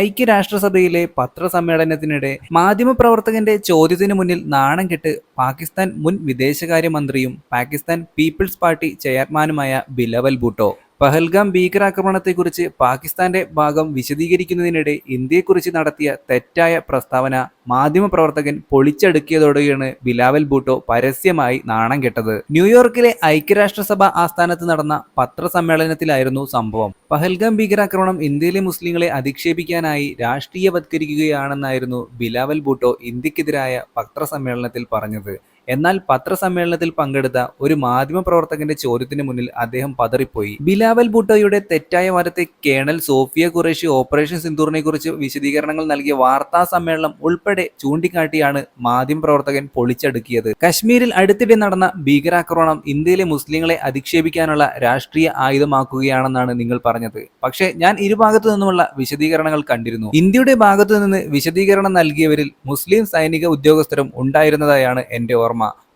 ഐക്യരാഷ്ട്രസഭയിലെ പത്രസമ്മേളനത്തിനിടെ മാധ്യമപ്രവർത്തകന്റെ ചോദ്യത്തിനു മുന്നിൽ നാണം കെട്ട് പാകിസ്ഥാൻ മുൻ വിദേശകാര്യമന്ത്രിയും പാകിസ്ഥാൻ പീപ്പിൾസ് പാർട്ടി ചെയർമാനുമായ ബിലവൽ ഭൂട്ടോ. പഹൽഗാം ഭീകരാക്രമണത്തെക്കുറിച്ച് പാകിസ്ഥാന്റെ ഭാഗം വിശദീകരിക്കുന്നതിനിടെ ഇന്ത്യയെക്കുറിച്ച് നടത്തിയ തെറ്റായ പ്രസ്താവന മാധ്യമപ്രവർത്തകൻ പൊളിച്ചടുക്കിയതോടെയാണ് ബിലാവൽ ഭൂട്ടോ പരസ്യമായി നാണം കെട്ടത്. ന്യൂയോർക്കിലെ ഐക്യരാഷ്ട്രസഭ ആസ്ഥാനത്ത് നടന്ന പത്രസമ്മേളനത്തിലായിരുന്നു സംഭവം. പഹൽഗാം ഭീകരാക്രമണം ഇന്ത്യയിലെ മുസ്ലിങ്ങളെ അധിക്ഷേപിക്കാനായി രാഷ്ട്രീയവത്കരിക്കുകയാണെന്നായിരുന്നു ബിലാവൽ ഭൂട്ടോ ഇന്ത്യക്കെതിരായ പത്രസമ്മേളനത്തിൽ പറഞ്ഞത്. എന്നാൽ പത്രസമ്മേളനത്തിൽ പങ്കെടുത്ത ഒരു മാധ്യമപ്രവർത്തകന്റെ ചോദ്യത്തിന് മുന്നിൽ അദ്ദേഹം പതറിപ്പോയി. ബിലാവൽ ഭുട്ടോയുടെ തെറ്റായ വാദത്തെ കേണൽ സോഫിയ ഖുറേഷി ഓപ്പറേഷൻ സിന്ദൂറിനെ കുറിച്ച് വിശദീകരണങ്ങൾ നൽകിയ വാർത്താ സമ്മേളനം ഉൾപ്പെടെ ചൂണ്ടിക്കാട്ടിയാണ് മാധ്യമപ്രവർത്തകൻ പൊളിച്ചടുക്കിയത്. കശ്മീരിൽ അടുത്തിടെ നടന്ന ഭീകരാക്രമണം ഇന്ത്യയിലെ മുസ്ലിങ്ങളെ അധിക്ഷേപിക്കാനുള്ള രാഷ്ട്രീയ ആയുധമാക്കുകയാണെന്നാണ് നിങ്ങൾ പറഞ്ഞത്. പക്ഷേ ഞാൻ ഇരുഭാഗത്തു നിന്നുമുള്ള വിശദീകരണങ്ങൾ കണ്ടിരുന്നു. ഇന്ത്യയുടെ ഭാഗത്തു നിന്ന് വിശദീകരണം നൽകിയവരിൽ മുസ്ലിം സൈനിക ഉദ്യോഗസ്ഥരും ഉണ്ടായിരുന്നതായാണ് എന്റെ ഓർമ്മ.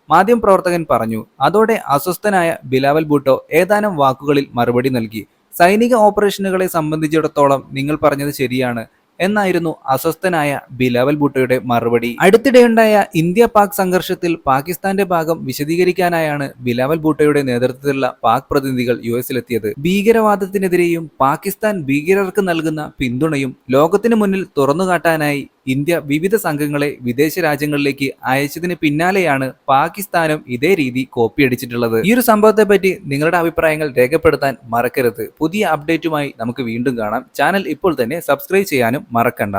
മാധ്യമപ്രവർത്തകൻ പറഞ്ഞു അതോടെ അസ്വസ്ഥനായ ബിലാവൽ ഭൂട്ടോ ഏതാനും വാക്കുകളിൽ മറുപടി നൽകി. സൈനിക ഓപ്പറേഷനുകളെ സംബന്ധിച്ചിടത്തോളം നിങ്ങൾ പറഞ്ഞത് ശരിയാണ് എന്നായിരുന്നു അസ്വസ്ഥനായ ബിലാവൽ ഭൂട്ടോയുടെ മറുപടി. അടുത്തിടെയുണ്ടായ ഇന്ത്യ പാക് സംഘർഷത്തിൽ പാകിസ്ഥാന്റെ ഭാഗം വിശദീകരിക്കാനായാണ് ബിലാവൽ ഭൂട്ടോയുടെ നേതൃത്വത്തിലുള്ള പാക് പ്രതിനിധികൾ യു എസിലെത്തിയത്. ഭീകരവാദത്തിനെതിരെയും പാകിസ്ഥാൻ ഭീകരർക്ക് നൽകുന്ന പിന്തുണയും ലോകത്തിനു മുന്നിൽ തുറന്നുകാട്ടാനായി ഇന്ത്യ വിവിധ സംഘങ്ങളെ വിദേശ രാജ്യങ്ങളിലേക്ക് അയച്ചതിന് പിന്നാലെയാണ് പാകിസ്ഥാനും ഇതേ രീതി കോപ്പിയടിച്ചിട്ടുള്ളത് ഈ ഒരു സംഭവത്തെ പറ്റി നിങ്ങളുടെ അഭിപ്രായങ്ങൾ രേഖപ്പെടുത്താൻ മറക്കരുത്. പുതിയ അപ്ഡേറ്റുമായി നമുക്ക് വീണ്ടും കാണാം. ചാനൽ ഇപ്പോൾ തന്നെ സബ്സ്ക്രൈബ് ചെയ്യാനും മറക്കണ്ട.